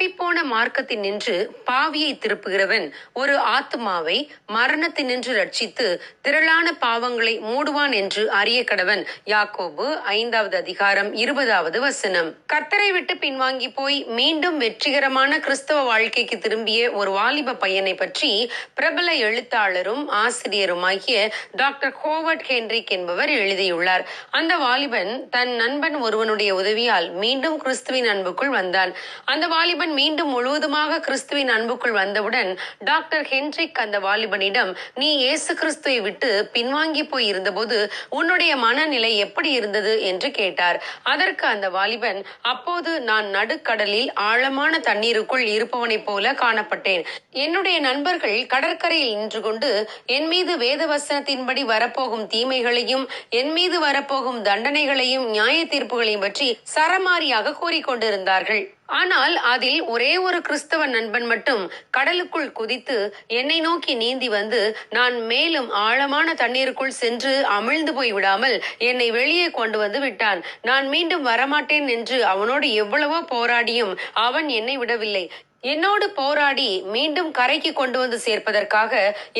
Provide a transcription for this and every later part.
தப்பிப்போன மார்க்கத்தில் நின்று பாவியை திருப்புகிறவன் ஒரு ஆத்துமாவை மரணத்தினின்று ரட்சித்து திரளான பாவங்களை மூடுவான் என்று அறிய கடவன். யாக்கோபு ஐந்தாவது அதிகாரம் இருபதாவது வசனம். கத்தரை விட்டு பின்வாங்கி போய் மீண்டும் வெற்றிகரமான கிறிஸ்தவ வாழ்க்கைக்கு திரும்பிய ஒரு வாலிப பையனை பற்றி பிரபல எழுத்தாளரும் ஆசிரியருமாகிய டாக்டர் ஹோவர்ட் ஹென்ரிக் என்பவர் எழுதியுள்ளார். அந்த வாலிபன் தன் நண்பன் ஒருவனுடைய உதவியால் மீண்டும் கிறிஸ்துவின் அன்புக்குள் வந்தான். அந்த வாலிபன் மீண்டும் முழுவதுமாக கிறிஸ்துவின் அன்புக்குள் வந்தவுடன் டாக்டர் ஹென்ரிக் அந்த வாலிபனிடம் நீ இயேசு கிறிஸ்துவை விட்டு பின்வாங்கி போய் இருந்தபோது உன்னுடைய மனநிலை எப்படி இருந்தது? என்று கேட்டார். அதற்கு அந்த வாலிபன் அப்போது நான் நடுக்கடலில் ஆழமான தண்ணீருக்குள் இருப்பவனைப் போல காணப்பட்டேன். என்னுடைய நண்பர்கள் கடற்கரையில் நின்று கொண்டு என் மீது வேத வசனத்தின்படி வரப்போகும் தீமைகளையும் என் மீது வரப்போகும் தண்டனைகளையும் நியாய தீர்ப்புகளையும் பற்றி சரமாரியாக கூறிக்கொண்டிருந்தார்கள். ஆனால் அதில் ஒரே ஒரு கிறிஸ்தவ நண்பன் மட்டும் கடலுக்குள் குதித்து என்னை நோக்கி நீந்தி வந்து நான் மேலும் ஆழமான தண்ணீருக்குள் சென்று அமிழ்ந்து போய் விடாமல் என்னை வெளியே கொண்டு வந்து விட்டான். நான் மீண்டும் வரமாட்டேன் என்று அவனோடு எவ்வளவோ போராடியும் அவன் என்னை விடவில்லை. என்னோடு போராடி மீண்டும் கரைக்கு கொண்டு வந்து சேர்ப்பதற்காக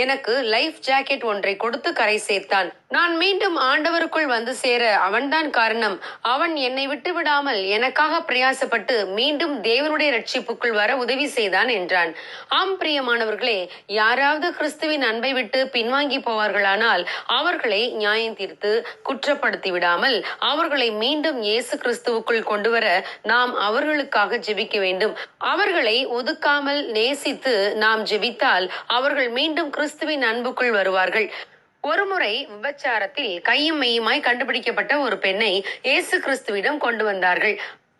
எனக்கு லைஃப் ஜாக்கெட் ஒன்றை கொடுத்து கரை சேர்த்தான். நான் மீண்டும் ஆண்டவருக்குள் வந்து சேர அவன்தான் காரணம். அவன் என்னை விட்டு விடாமல் எனக்காக பிரயாசப்பட்டு மீண்டும் தேவனுடைய ரட்சிப்புக்குள் வர உதவி செய்தான் என்றான். ஆம் பிரியமானவர்களே யாராவது கிறிஸ்துவின் அன்பை விட்டு பின்வாங்கி போவார்களானால் அவர்களை நியாயம் தீர்த்து குற்றப்படுத்தி விடாமல் அவர்களை மீண்டும் இயேசு கிறிஸ்துவுக்குள் கொண்டு வர நாம் அவர்களுக்காக ஜெபிக்க வேண்டும். அவர்களை ஒதுக்காமல் நேசித்து நாம் ஜெபித்தால் அவர்கள் மீண்டும் கிறிஸ்துவின் அன்புக்குள் வருவார்கள். ஒருமுறை விபச்சாரத்தில் கையும் மெய்யுமாய் கண்டுபிடிக்கப்பட்ட ஒரு பெண்ணை இயேசு கிறிஸ்துவிடம் கொண்டு வந்தார்கள்.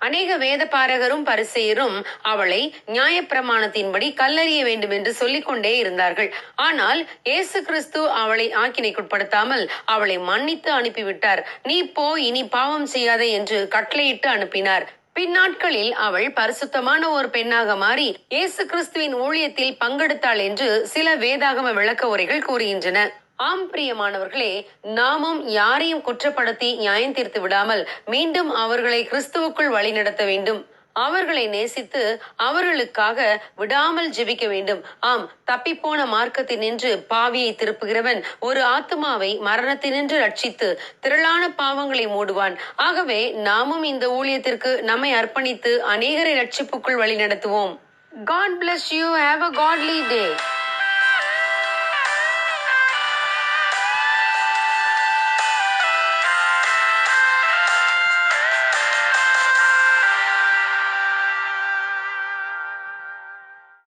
அநேக வேத பாரகரும் பரிசெயரும் அவளை நியாயப்பிரமாணத்தின்படி கல்லறிய வேண்டும் என்று சொல்லிக் கொண்டே இருந்தார்கள். ஆனால் இயேசு கிறிஸ்து அவளை ஆக்கினைக்குட்படுத்தாமல் அவளை மன்னித்து அனுப்பிவிட்டார். நீ போ இனி பாவம் செய்யாதே என்று கட்டளையிட்டு அனுப்பினார். பின்னாட்களில் அவள் பரிசுத்தமான ஒரு பெண்ணாக மாறி இயேசு கிறிஸ்துவின் ஊழியத்தில் பங்கெடுத்தாள் என்று சில வேதாகம விளக்க உரைகள் கூறுகின்றன. ஆம் பிரியமானவர்களே நாமும் யாரையும் குற்றப்படுத்தி நியாயம் தீர்த்து விடாமல் மீண்டும் அவர்களை கிறிஸ்துவுக்குள் வழிநடத்த வேண்டும். அவர்களை நேசித்து அவர்களுக்காக விடாமல் ஜெபிக்க வேண்டும். ஆம் தப்பிப்போன மார்க்கத்தில் நின்று பாவியை திருப்புகிறவன் ஒரு ஆத்துமாவை மரணத்தினின்று ரட்சித்து திரளான பாவங்களை மூடுவான். ஆகவே நாமும் இந்த ஊழியத்திற்கு நம்மை அர்ப்பணித்து அநேகரை ரட்சிப்புக்குள் வழி நடத்துவோம் God bless you have a godly day